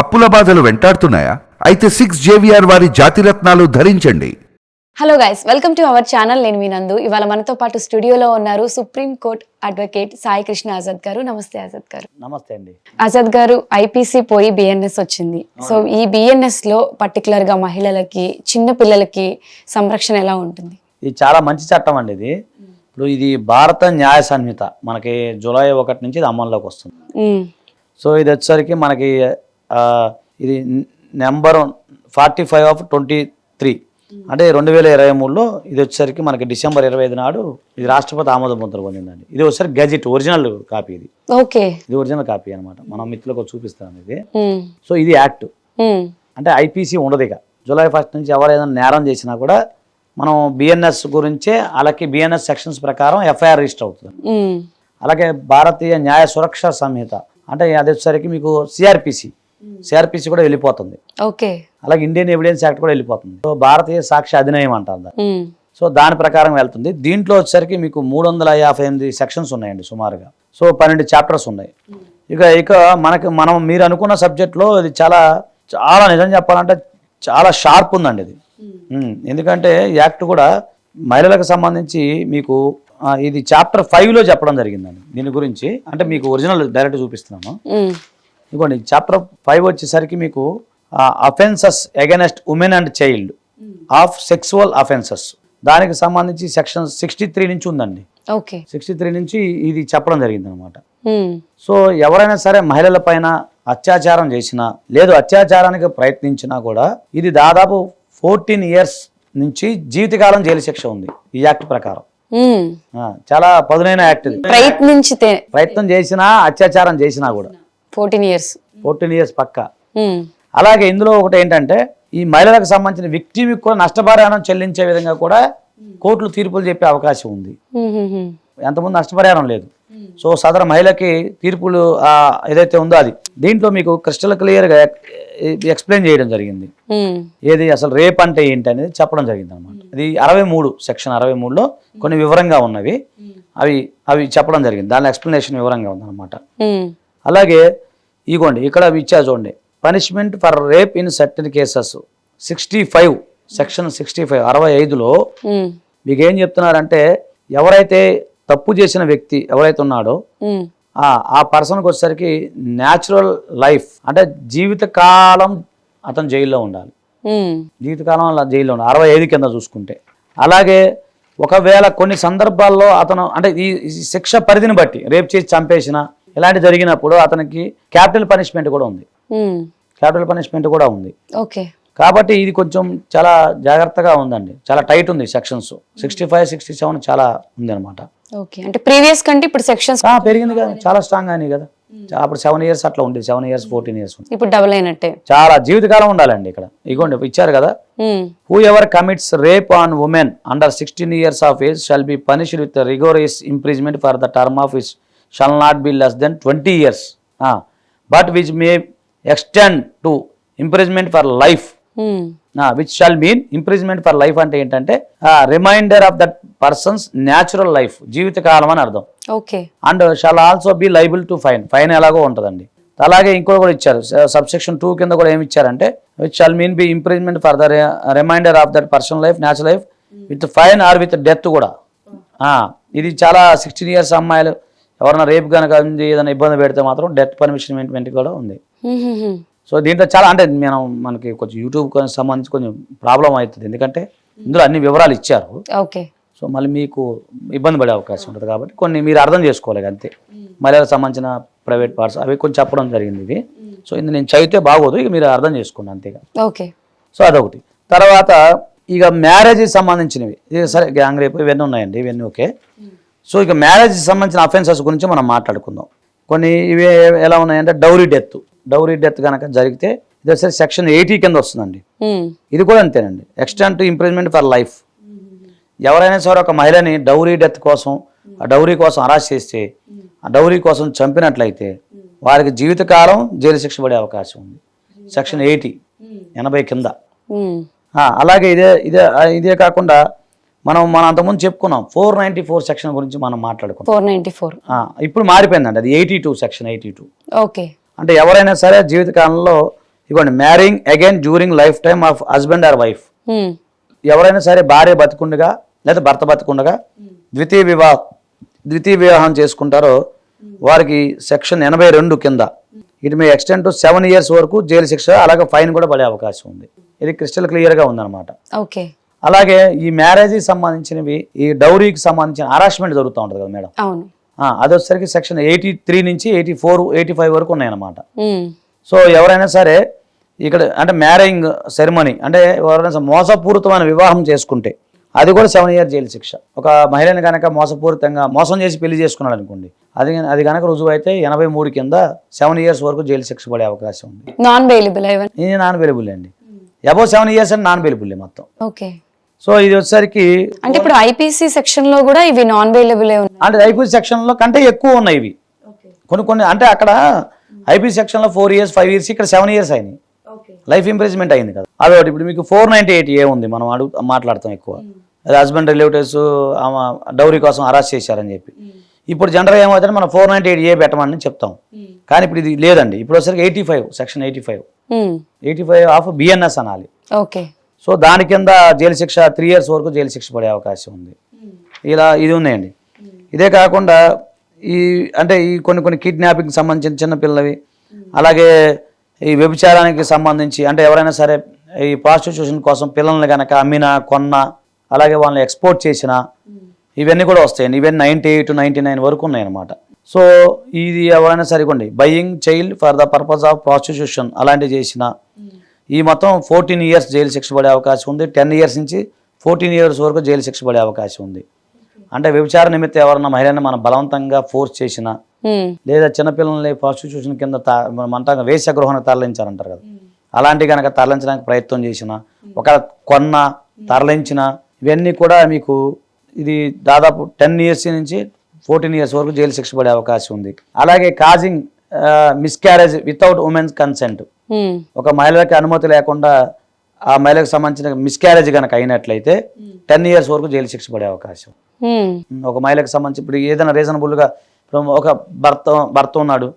అప్పుల బాధలు వెంటాడుతున్నాయా? అయితే సిక్స్ జేవిఆర్ వారి జాతిరత్నాలు ధరించండి. Hello guys welcome to our channel నేను మీ నందు. ఇవాళ మనతో పాటు స్టూడియోలో ఉన్నారు supreme court advocate Sai Krishna Azad garu. నమస్తే ఆజాద్ గారు. నమస్తే అండి. ఆజాద్ గారు ఐపీసీ పోయి బిఎన్ఎస్ వచ్చింది. సో ఈ బిఎన్ఎస్లో పర్టికులర్గా మహిళలకి చిన్న పిల్లలకి సంరక్షణ ఎలా ఉంటుంది? ఇది చాలా మంచి చట్టం అండి ఇది. ఇప్పుడు ఇది భారత న్యాయ సంహిత. మనకి జూలై ఒకటి నుంచి ఇది అమల్లోకి వస్తుంది. సో ఇది వచ్చేసరికి మనకి ఇది number forty five of twenty three. అంటే రెండు వేల ఇరవై మూడులో ఇది వచ్చేసరికి మనకి డిసెంబర్ ఇరవై ఐదు నాడు ఇది రాష్ట్రపతి ఆమోద ముద్ర పొందిందండి. ఇది వచ్చేసరికి గజెట్ ఒరిజినల్ కాపీ ఇది. ఓకే. ఇది ఒరిజినల్ కాపీ అనమాట మనం మిత్రులకు చూపిస్తాం ఇది. సో ఇది యాక్ట్. అంటే ఐపీసీ ఉండదు ఇక. జూలై ఫస్ట్ నుంచి ఎవరు ఏదైనా నేరం చేసినా కూడా మనం బిఎన్ఎస్ గురించే అలాగే బిఎన్ఎస్ సెక్షన్స్ ప్రకారం ఎఫ్ఐఆర్ రిజిస్టర్ అవుతుంది. అలాగే భారతీయ న్యాయ సురక్ష సంహిత. అంటే అది వచ్చేసరికి మీకు సిఆర్పిసి. సిఆర్పిసి కూడా వెళ్ళిపోతుంది. ఓకే. అలాగే ఇండియన్ ఎవిడెన్స్ యాక్ట్ కూడా వెళ్ళిపోతుంది. సో భారతీయ సాక్ష్య అధినయం అంటారు. సో దాని ప్రకారం వెళ్తుంది. దీంట్లో వచ్చేసరికి మీకు మూడు వందల యాభై ఎనిమిది సెక్షన్స్ ఉన్నాయండి సుమారుగా. సో పన్నెండు చాప్టర్స్ ఉన్నాయి. ఇక ఇక మనకి మనం మీరు అనుకున్న సబ్జెక్ట్లో ఇది చాలా చాలా నిజం చెప్పాలంటే చాలా షార్ప్ ఉందండి ఇది. ఎందుకంటే యాక్ట్ కూడా మహిళలకు సంబంధించి మీకు ఇది చాప్టర్ ఫైవ్లో చెప్పడం జరిగిందండి. దీని గురించి అంటే మీకు ఒరిజినల్ డైరెక్ట్ చూపిస్తున్నాను మ్మ్. ఇదిగోండి చాప్టర్ ఫైవ్ వచ్చేసరికి మీకు offences against women and child of sexual offences దానికి సంబంధించి సెక్షన్ సిక్స్టీ త్రీ నుంచి ఉందండి. ఓకే సిక్స్టీ త్రీ నుంచి ఇది చెప్పడం జరిగింది అనమాట మ్మ్. సో ఎవరైనా సరే మహిళల పైన అత్యాచారం చేసినా లేదు అత్యాచారానికి ప్రయత్నించినా కూడా ఇది దాదాపు ఫోర్టీన్ ఇయర్స్ నుంచి జీవితకాలం జైలు శిక్ష ఉంది ఈ యాక్ట్ ప్రకారం. ఆ, చాలా పదునైన యాక్ట్ ప్రయత్నించితే. ప్రయత్నం చేసినా అత్యాచారం చేసినా కూడా. Fourteen years. ఫోర్టీన్ ఇయర్స్ పక్కా. అలాగే ఇందులో ఒకటి ఏంటంటే ఈ మహిళలకు సంబంధించిన విక్టిమ్కి కూడా నష్టపరిహారం చెల్లించే విధంగా కూడా కోర్టులు తీర్పులు చెప్పే అవకాశం ఉంది. ఎంతమంది నష్టపరిహారం లేదు. సో సదరు మహిళకి తీర్పులు ఏదైతే ఉందో అది. దీంట్లో మీకు క్రిస్టల్ క్లియర్గా ఎక్స్ప్లెయిన్ చేయడం జరిగింది. ఏది అసలు రేప్ అంటే ఏంటి అనేది చెప్పడం జరిగింది అనమాట ఇది అరవై మూడు సెక్షన్ అరవై మూడులో కొన్ని వివరంగా ఉన్నవి. అవి అవి చెప్పడం జరిగింది. దాని ఎక్స్ప్లెనేషన్ వివరంగా ఉందన్నమాట. అలాగే ఇగోండి ఇక్కడ ఇచ్చా చూడండి. Punishment for rape in certain cases sixty five section sixty five అరవై ఐదులో మీకు ఏం చెప్తున్నారంటే ఎవరైతే తప్పు చేసిన వ్యక్తి ఎవరైతే ఉన్నాడో ఆ ఆ పర్సన్కి వచ్చేసరికి న్యాచురల్ లైఫ్ అంటే జీవితకాలం అతను జైల్లో ఉండాలి. జీవితకాలం అలా జైల్లో ఉండాలి. అరవై ఐదు కింద చూసుకుంటే. అలాగే ఒకవేళ కొన్ని సందర్భాల్లో అతను అంటే ఈ శిక్ష పరిధిని బట్టి రేప్ చేసి చంపేసిన ఇలాంటి జరిగినప్పుడు అతనికి క్యాపిటల్ పనిష్మెంట్ కూడా ఉంది. క్యాపిటల్ పనిష్మెంట్ కూడా ఉంది. ఓకే. కాబట్టి ఇది కొంచెం చాలా జాగ్రత్తగా ఉందండి. చాలా టైట్ ఉంది sections. Sixty five sixty seven చాలా ఉంది అనమాట ఓకే. అంటే ప్రీవియస్ కంటే ఇప్పుడు సెక్షన్స్ పెరిగింది కదా. చాలా స్ట్రాంగ్ అయినాయి కదా. అప్పుడు సెవెన్ ఇయర్స్ అట్లా ఉంది సెవెన్ ఇయర్స్ ఫోర్టీన్ ఇయర్స్ ఇప్పుడు డబుల్ అయినట్టే. చాలా జీవితకాలం ఉండాలండి ఇక్కడ. ఇగోండి ఇచ్చారు కదా. Whoever commits rape on women under sixteen years of age shall be punished with rigorous imprisonment for the term of is shall not be less than twenty years but which may extend to imprisonment for life. Which shall mean imprisonment for life అంటే ఏంటంటే remainder of that person's natural life జీవితకాలం అని అర్థం. Okay and shall also be liable to fine fine ఎలాగో ఉంటుందండి. అలాగే ఇంకో కూడా ఇచ్చారు. సబ్సెక్షన్ టూ కింద కూడా ఏమి ఇచ్చారంటే which shall mean be imprisonment for the remainder of that person life natural life with fine or with death కూడా. ఆ, ఇది చాలా సిక్స్టీన్ ఇయర్స్ అమ్మాయిలు ఎవరైనా రేపు కనుక ఉంది, ఏదైనా ఇబ్బంది పెడితే మాత్రం డెత్ పనిష్మెంట్ కూడా ఉంది. సో దీంట్లో చాలా అంటే మనం మనకి కొంచెం యూట్యూబ్ సంబంధించి కొంచెం ప్రాబ్లం అవుతుంది. ఎందుకంటే ఇందులో అన్ని వివరాలు ఇచ్చారు. ఓకే. సో మళ్ళీ మీకు ఇబ్బంది పడే అవకాశం ఉంటుంది కాబట్టి కొన్ని మీరు అర్థం చేసుకోవాలి అంతే. మహిళలకు సంబంధించిన ప్రైవేట్ పార్ట్స్ అవి కొంచెం చెప్పడం జరిగింది ఇది. సో ఇది నేను చదివితే బాగోదు ఇక మీరు అర్థం చేసుకోండి అంతేగా ఓకే. సో అదొకటి. తర్వాత ఇక మ్యారేజ్ సంబంధించినవి. సరే గ్యాంగ్ రేపు ఇవన్నీ ఉన్నాయండి ఇవన్నీ ఓకే. సో ఇక మ్యారేజ్ సంబంధించిన అఫెన్సెస్ గురించి మనం మాట్లాడుకుందాం. కొన్ని ఇవి ఎలా ఉన్నాయంటే డౌరీ డెత్ డౌరీ డెత్ కనుక జరిగితే ఇది వచ్చేసి సెక్షన్ ఎయిటీ కింద వస్తుందండి. ఇది కూడా అంతేనండి. ఎక్స్టెంట్ ఇంప్రూవ్మెంట్ ఫర్ లైఫ్ ఎవరైనా సరే ఒక మహిళని డౌరీ డెత్ కోసం ఆ డౌరీ కోసం అరెస్ట్ చేస్తే ఆ డౌరీ కోసం చంపినట్లయితే వారికి జీవితకాలం జైలు శిక్ష పడే అవకాశం ఉంది. సెక్షన్ ఎయిటీ ఎనభై కింద. అలాగే ఇదే ఇదే ఇదే కాకుండా మనం మనం అంతకుముందు చెప్పుకున్నాం ఫోర్ నైంటీ ఫోర్ సెక్షన్ గురించి మనం మాట్లాడుకున్నాం. Four ninety four. ఇప్పుడు మారిపోయిందండి అది eighty two section eighty two. Okay. అంటే ఎవరైనా సరే జీవితకాలంలో ఇవ్వండి marrying again during lifetime of husband or wife ఎవరైనా సరే భార్య బతికుండగా లేదా భర్త బతికుండగా ద్వితీయ వివాహ ద్వితీయ వివాహం చేసుకుంటారో వారికి సెక్షన్ ఎనభై రెండు కింద. It may extend to seven years వరకు జైలు శిక్ష అలాగే ఫైన్ కూడా పడే అవకాశం ఉంది. ఇది క్రిస్టల్ క్లియర్గా ఉందన్నమాట. ఓకే. అలాగే ఈ మ్యారేజ్కి సంబంధించినవి ఈ డౌరీకి సంబంధించిన హరాస్మెంట్ జరుగుతూ ఉంటుంది కదా మేడం? అవును. అది వచ్చేసరికి సెక్షన్ ఎయిటీ త్రీ నుంచి ఎయిటీ ఫోర్ ఎయిటీ ఫైవ్ వరకు ఉన్నాయన్నమాట. సో ఎవరైనా సరే ఇక్కడ అంటే మ్యారేయింగ్ సెరమనీ అంటే ఎవరైనా మోసపూరితమైన వివాహం చేసుకుంటే అది కూడా సెవెన్ ఇయర్ జైలు శిక్ష. ఒక మహిళని కనుక మోసపూరితంగా మోసం చేసి పెళ్ళి చేసుకున్నాడు అనుకోండి అది అది కనుక రుజువు అయితే ఎనభై మూడు కింద సెవెన్ ఇయర్స్ వరకు జైలు శిక్ష పడే అవకాశం ఉంది. నాన్ బెయిలబుల్ నాన్ అండి. అబౌవ్ సెవెన్ ఇయర్స్ అంటే నాన్ బెలిబుల్ మొత్తం. ఓకే సో ఇది వచ్చేసరికి అంటే ఇప్పుడు ఐపీసీ సెక్షన్లో కూడా ఇవి నాన్ ఉన్నాయి? అంటే ఐపీ సెక్షన్లో కంటే ఎక్కువ ఉన్నాయి ఇవి. కొన్ని కొన్ని అంటే అక్కడ ఐపీ సెక్షన్లో ఫోర్ ఇయర్స్ ఫైవ్ ఇయర్స్ ఇక్కడ సెవెన్ ఇయర్స్ అయినాయి. లైఫ్ ఇంప్రెస్మెంట్ అయింది కదా. అదొకటి ఇప్పుడు మీకు ఫోర్ నైన్టీ ఎయిట్ ఏ ఉంది మనం అడుగు మాట్లాడతాం ఎక్కువ. అది హస్బెండ్ రిలేటివ్స్ ఆమె డౌరీ కోసం అరెస్ట్ చేశారని చెప్పి. ఇప్పుడు జనరల్ ఏమవుతుందంటే మనం ఫోర్ నైన్టీ ఎయిట్ ఏ పెట్టమని చెప్తాం. కానీ ఇప్పుడు ఇది లేదండి. ఇప్పుడు వచ్చరికి eighty five section eighty five eighty five of BNS అనాలి. ఓకే సో దాని కింద జైలు శిక్ష త్రీ ఇయర్స్ వరకు జైలు శిక్ష పడే అవకాశం ఉంది. ఇలా ఇది ఉన్నాయండి. ఇదే కాకుండా ఈ అంటే ఈ కొన్ని కొన్ని కిడ్నాపింగ్ సంబంధించిన చిన్న పిల్లవి అలాగే ఈ వ్యభిచారానికి సంబంధించి అంటే ఎవరైనా సరే ఈ ప్రాస్టిట్యూషన్ కోసం పిల్లల్ని కనుక అమ్మినా కొన్నా అలాగే వాళ్ళని ఎక్స్పోర్ట్ చేసినా ఇవన్నీ కూడా వస్తాయండి. ఇవన్నీ నైంటీ ఎయిట్ నైంటీ నైన్ వరకు ఉన్నాయన్నమాట. సో ఇది ఎవరైనా సరిగోండి. Buying child for the purpose of prostitution అలాంటివి చేసిన ఈ మొత్తం ఫోర్టీన్ ఇయర్స్ జైలు శిక్ష పడే అవకాశం ఉంది. టెన్ ఇయర్స్ నుంచి ఫోర్టీన్ ఇయర్స్ వరకు జైలు శిక్ష పడే అవకాశం ఉంది. అంటే వ్యభిచార నిమిత్తం ఎవరన్నా మహిళని మనం బలవంతంగా ఫోర్స్ చేసినా లేదా చిన్నపిల్లల్ని ప్రాస్టిట్యూషన్ కింద అంటాం వేశ్యగృహానికి తరలించారంటారు కదా. అలాంటి కనుక తరలించడానికి ప్రయత్నం చేసిన ఒక కొన్న తరలించిన ఇవన్నీ కూడా మీకు ఇది దాదాపు టెన్ ఇయర్స్ నుంచి ఫోర్టీన్ ఇయర్స్ వరకు జైలు శిక్ష పడే అవకాశం ఉంది. అలాగే causing miscarriage without women's consent ఒక మహిళకి అనుమతి లేకుండా ఆ మహిళకు సంబంధించిన మిస్క్యారేజ్ కనుక అయినట్లయితే టెన్ ఇయర్స్ వరకు జైలు శిక్ష పడే అవకాశం. ఒక మహిళకు సంబంధించి ఇప్పుడు ఏదైనా రీజనబుల్గా ఒక భర్త భర్త ఉన్నాడు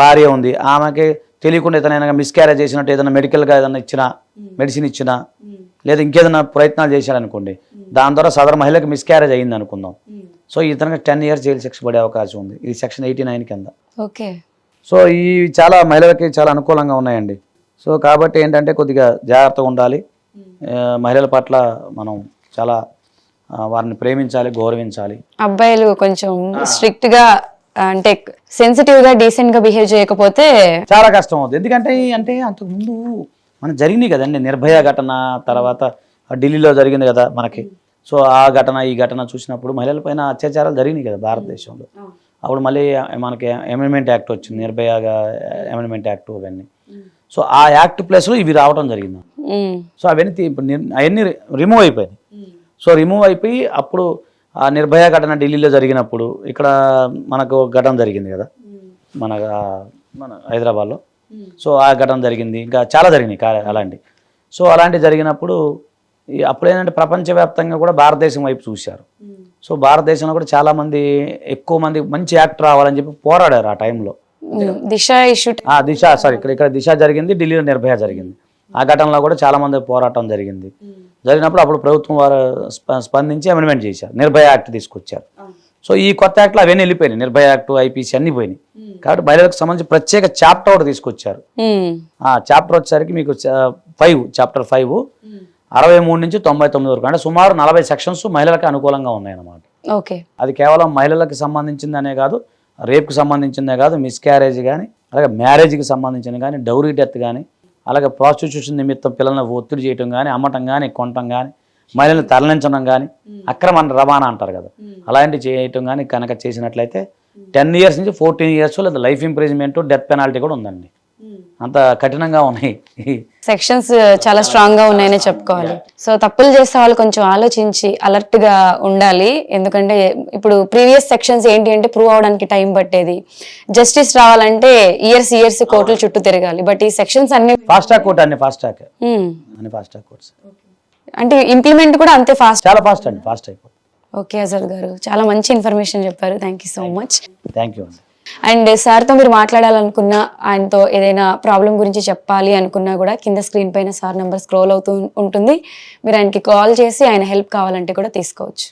భార్య ఉంది ఆమెకి తెలియకుండా ఏదైనా మిస్క్యారేజ్ చేసినట్టు ఏదైనా మెడికల్గా ఏదైనా ఇచ్చినా మెడిసిన్ ఇచ్చినా లేదా ఇంకేదైనా ప్రయత్నాలు చేశారనుకోండి దాని ద్వారా సదరు మహిళకి మిస్క్యారేజ్ అయింది అనుకుందాం సో ఇతనికి టెన్ ఇయర్స్ జైలు శిక్ష పడే అవకాశం ఉంది. ఇది సెక్షన్ ఎయిటీ నైన్ కింద. ఓకే. సో ఈ చాలా మహిళలకి చాలా అనుకూలంగా ఉన్నాయండి. సో కాబట్టి ఏంటంటే కొద్దిగా జాగ్రత్తగా ఉండాలి. ఆ, మహిళల పట్ల మనం చాలా వారిని ప్రేమించాలి గౌరవించాలి. అబ్బాయిలు కొంచెం స్ట్రిక్ట్గా అంటే సెన్సిటివ్గా డీసెంట్గా బిహేవ్ చేయకపోతే చాలా కష్టం అవుతుంది ఎందుకంటే అంటే అంతకుముందు మన జరిగినాయి కదండి. నిర్భయ ఘటన తర్వాత ఢిల్లీలో జరిగింది కదా మనకి. సో ఆ ఘటన ఈ ఘటన చూసినప్పుడు మహిళల పైన అత్యాచారాలు జరిగినాయి కదా భారతదేశంలో. అప్పుడు మళ్ళీ మనకి అమెండ్మెంట్ యాక్ట్ వచ్చింది నిర్భయగా అమెండ్మెంట్ యాక్ట్ అవన్నీ. సో ఆ యాక్ట్ ప్లేస్లో ఇవి రావడం జరిగింది. సో అవన్నీ అవన్నీ రిమూవ్ అయిపోయాయి సో రిమూవ్ అయిపోయి అప్పుడు ఆ నిర్భయ ఘటన ఢిల్లీలో జరిగినప్పుడు ఇక్కడ మనకు ఘటన జరిగింది కదా. మన మన హైదరాబాద్లో. సో ఆ ఘటన జరిగింది. ఇంకా చాలా జరిగినాయి అలాంటి సో అలాంటి జరిగినప్పుడు ఈ అప్పుడు ఏంటంటే ప్రపంచవ్యాప్తంగా కూడా భారతదేశం వైపు చూశారు. సో భారతదేశంలో కూడా చాలా మంది ఎక్కువ మంది మంచి యాక్ట్ రావాలని చెప్పి పోరాడారు ఆ టైంలో. దిశ ఇష్యూ దిశ సారీ ఇక్కడ ఇక్కడ దిశ జరిగింది ఢిల్లీలో నిర్భయ జరిగింది. ఆ ఘటనలో కూడా చాలా మంది పోరాటం జరిగింది. జరిగినప్పుడు అప్పుడు ప్రభుత్వం వారు స్ప- స్పందించి అమెండ్మెంట్ చేశారు నిర్భయ యాక్ట్ తీసుకొచ్చారు. సో ఈ కొత్త యాక్ట్లో అవన్నీ వెళ్ళిపోయినాయి నిర్భయ యాక్ట్ ఐపీసీ అన్ని పోయినాయి. కాబట్టి మహిళలకు సంబంధించి ప్రత్యేక చాప్టర్ ఒకటి తీసుకొచ్చారు. ఆ చాప్టర్ వచ్చేసరికి మీకు ఫైవ్ చాప్టర్ ఫైవ్ అరవై మూడు నుంచి తొంభై తొమ్మిది వరకు. అంటే సుమారు నలభై సెక్షన్స్ మహిళలకు అనుకూలంగా ఉన్నాయన్నమాట. ఓకే. అది కేవలం మహిళలకు సంబంధించిందనే కాదు రేప్కి సంబంధించిందే కాదు మిస్క్యారేజ్ కానీ అలాగే మ్యారేజ్కి సంబంధించిన కానీ డౌరీ డెత్ కానీ అలాగే ప్రాస్టిట్యూషన్ నిమిత్తం పిల్లల్ని ఒత్తిడి చేయటం కానీ అమ్మటం కానీ కొనటం కానీ మహిళల్ని తరలించడం కానీ అక్రమ రవాణా అంటారు కదా. అలాంటివి చేయటం కానీ కనుక చేసినట్లయితే టెన్ ఇయర్స్ నుంచి ఫోర్టీన్ ఇయర్స్ లేదా లైఫ్ ఇంప్రిజ్మెంట్ డెత్ పెనాల్టీ కూడా ఉందండి. అంత కఠినంగా ఉన్నాయి. సెక్షన్స్ చాలా స్ట్రాంగ్గా ఉన్నాయని చెప్పుకోవాలి. సో తప్పులు చేసే వాళ్ళు కొంచెం ఆలోచించి అలర్ట్గా ఉండాలి. ఎందుకంటే ఇప్పుడు ప్రీవియస్ సెక్షన్స్ ఏంటి అంటే ప్రూవ్ అవడానికి టైం పట్టేది. జస్టిస్ రావాలంటే ఇయర్స్ ఇయర్స్ కోర్టుల చుట్టూ తిరగాలి. బట్ ఈ సెక్షన్స్ అన్ని ఫాస్ట్ ట్రాక్ కోర్ట్ అన్ని ఫాస్ట్ ట్రాక్ ఉమ్, అన్ని ఫాస్ట్ ట్రాక్ కోర్ట్స్ అంటే ఇంప్లిమెంట్ కూడా అంతే ఫాస్ట్ చాలా ఫాస్ట్ అండి ఫాస్ట్ అయిపోతుంది ఓకే అజర్ గారు. చాలా మంచి ఇన్ఫర్మేషన్ చెప్పారు. Thank you so much thank you and సార్తో మీరు మాట్లాడాలనుకున్నా ఆయనతో ఏదైనా ప్రాబ్లం గురించి చెప్పాలి అనుకున్నా కూడా కింద స్క్రీన్ పైన సార్ నెంబర్ స్క్రోల్ అవుతూ ఉంటుంది. మీరు ఆయనకి కాల్ చేసి ఆయన హెల్ప్ కావాలంటే కూడా తీసుకోవచ్చు.